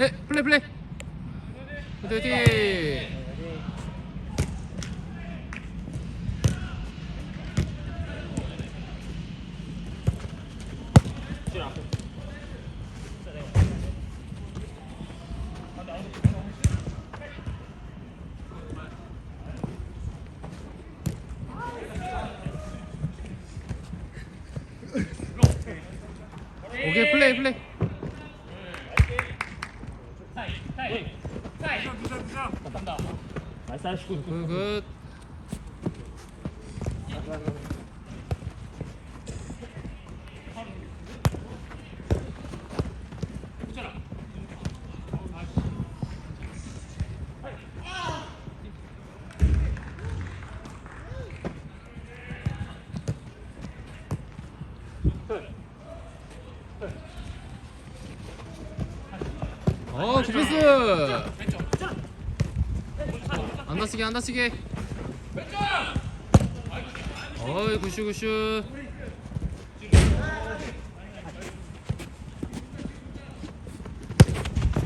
네 플레이 플레이. 화이팅 오케이 플레이 플레이 나이스 나이스 굿, 굿. 굿굿 어안 다치게 안 다치게 어이 굿슈 굿슈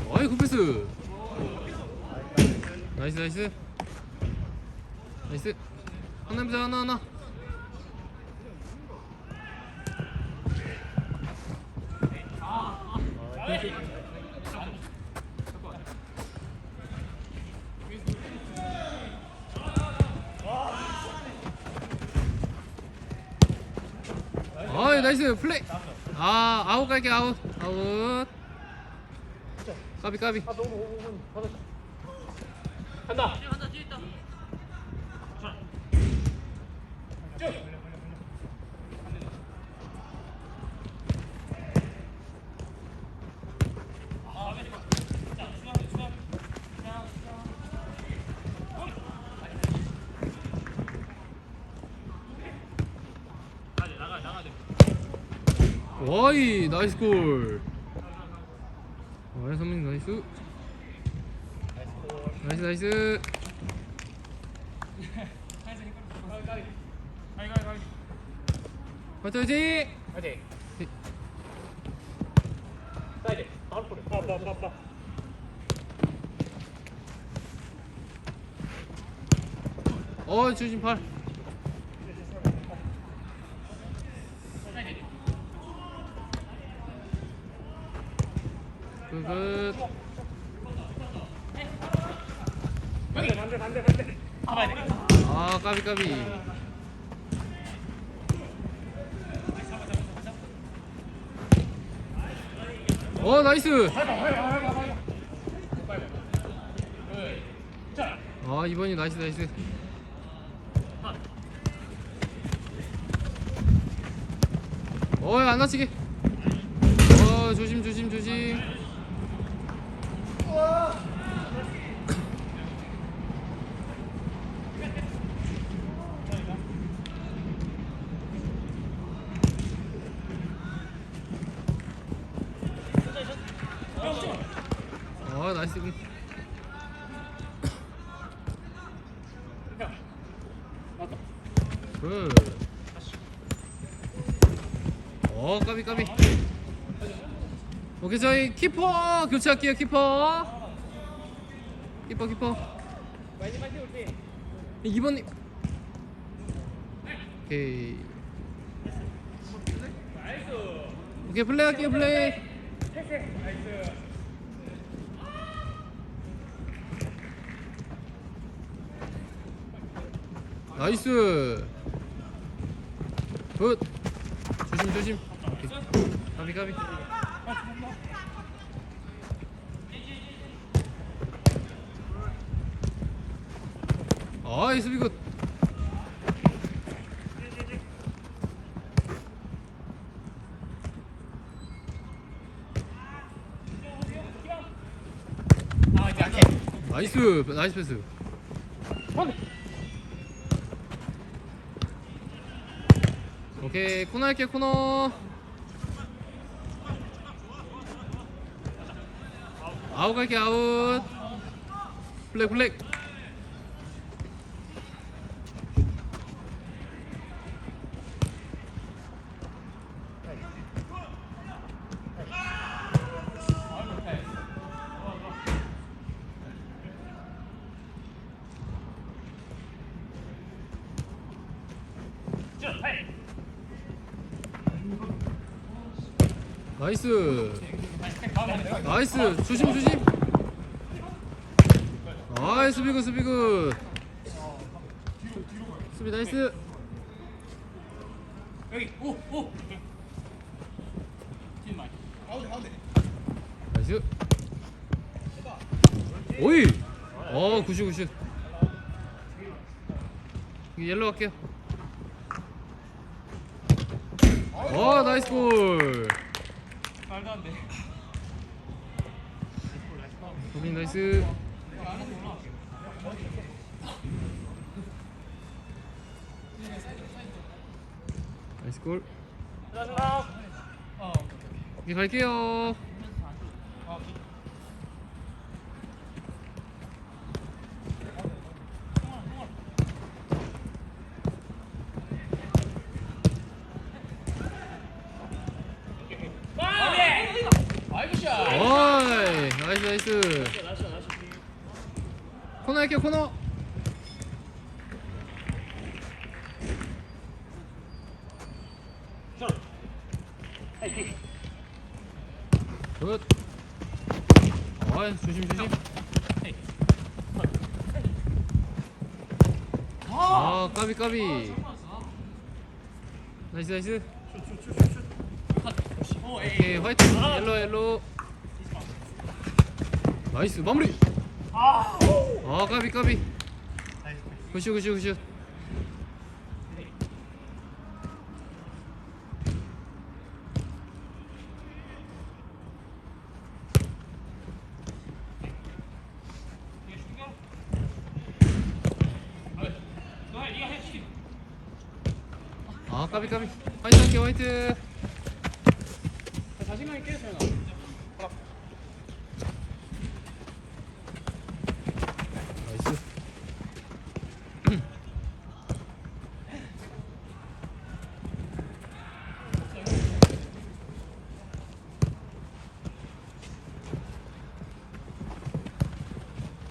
어이 굿패스. 나이스 나이스. 나이스. 하나 보자 하나 하나. 어이 나이스 플레이. 아 아웃 갈게 아웃. 아웃. 까비 까비. 간다 와이 나이스 골. 와이 선민 나이스. 나이스 나이스. 화이팅 화이팅. 화이팅. 사이드 바로 볼에 빠빠빠빠 어 주심 팔 굿굿 반대 반대 반대 반대 가봐야 돼 아 까비 까비. 어 나이스. 아 이번이 나이스 나이스. 어안 다치게 굿. 어 까비 까비. 오케이 저희 키퍼 교체할게요 키퍼. 키퍼 키퍼. 2번님 오케이. 오케이 플레이 할게요 플레이. 나이스 굿. 조심 조심. 오케이. 가비 가비. 아이 수비 굿. 아 나이스 나이스 패스 오케이 코너 할게 코너. 아웃 갈게 아웃. 블랙 블랙 나이스. 나이스. 조심 조심. 아이 수비 굿 수비 굿. 수비 나이스. 여기 오오. 나이스. 오이. 어 굿슛 굿슛. 이거 옐로 할게요. 와 나이스 골 말도 안 돼. 도민 나이스. 나이스 골. 이제 갈게요 어이 나이스. 코너 할게요 코너. 굿. 어이 조심 조심. 아 까비 까비. 나이스 나이스. 오케이 화이트 옐로 옐로 나이스 마무리! 아 까비 까비. 굿슛 굿슛 굿슛 아 까비 까비. 화이트 할게 화이트 자신감 있게 해서 나이스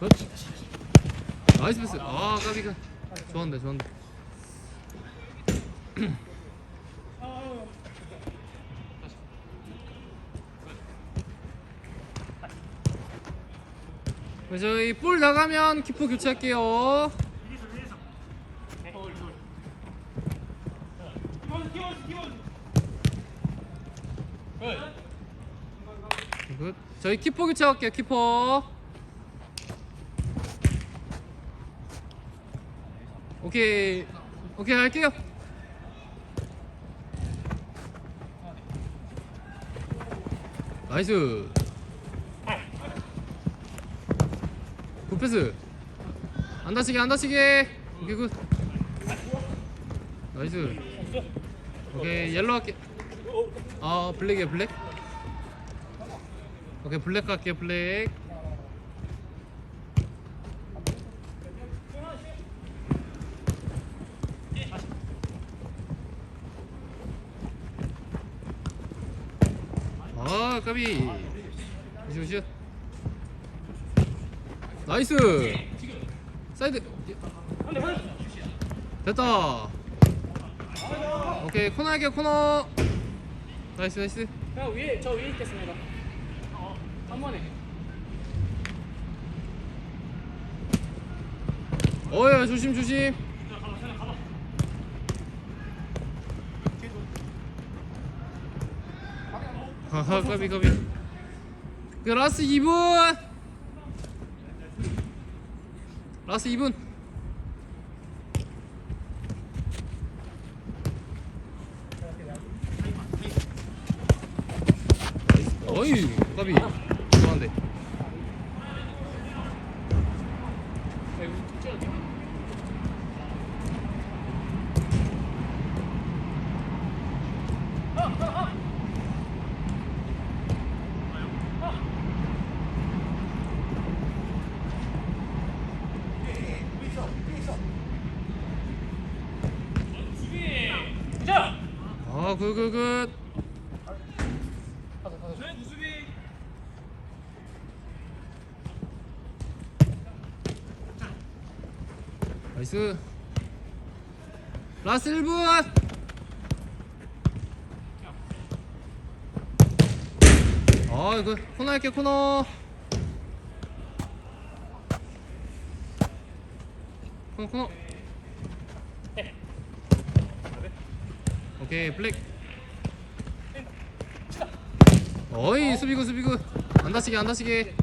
그렇지. 나이스 패스. 아 까비가 좋았는데 네, 저희 볼 나가면 키퍼 교체할게요. 굿. 저희 키퍼 교체할게요 키퍼 오케이. 오케이 할게요. 나이스. 굿패스. 안 다치게 안 다치게. 오케이 굿. 나이스. 오케이 옐로 할게. 아 블랙이야 블랙? 오케이 블랙 갈게요 블랙 아 까비. 슛 슛. 나이스. 사이드. 됐다. 오케이 코너 할게요 코너. 나이스 나이스. 형 위에 저 위에 있겠습니다. 한 번에. 어야 조심 조심 하하 까비 까비. 그 라스 2분! 라스 2분! 어이 까비. 좋아한데 자 아 굿굿굿. 나이스. 라스트 1분. 아 이거 코너 할게 코너. 코너 코너 오케이 블랙 어이 수비구 수비구. 안 다치게 안 다치게.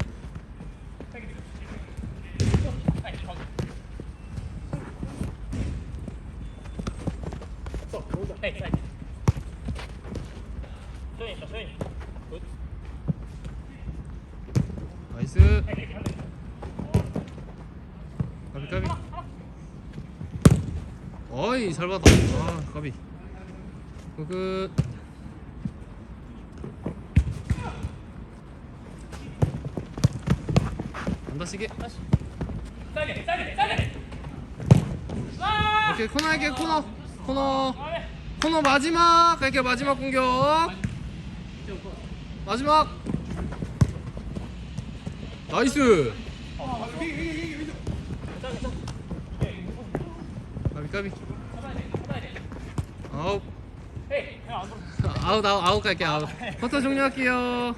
나이스. 까비 까비. 어이 잘 받아. 아 까비 굿굿 안 다치게? 사이드 사이드 사이드 오케이 코너 할게 코너. 코너. 코너 마지막. 갈게 마지막 공격. 마지막. 나이스. 까비 까비. 불어 아웃 아웃 아웃 갈게 아웃. 커터 종료할게요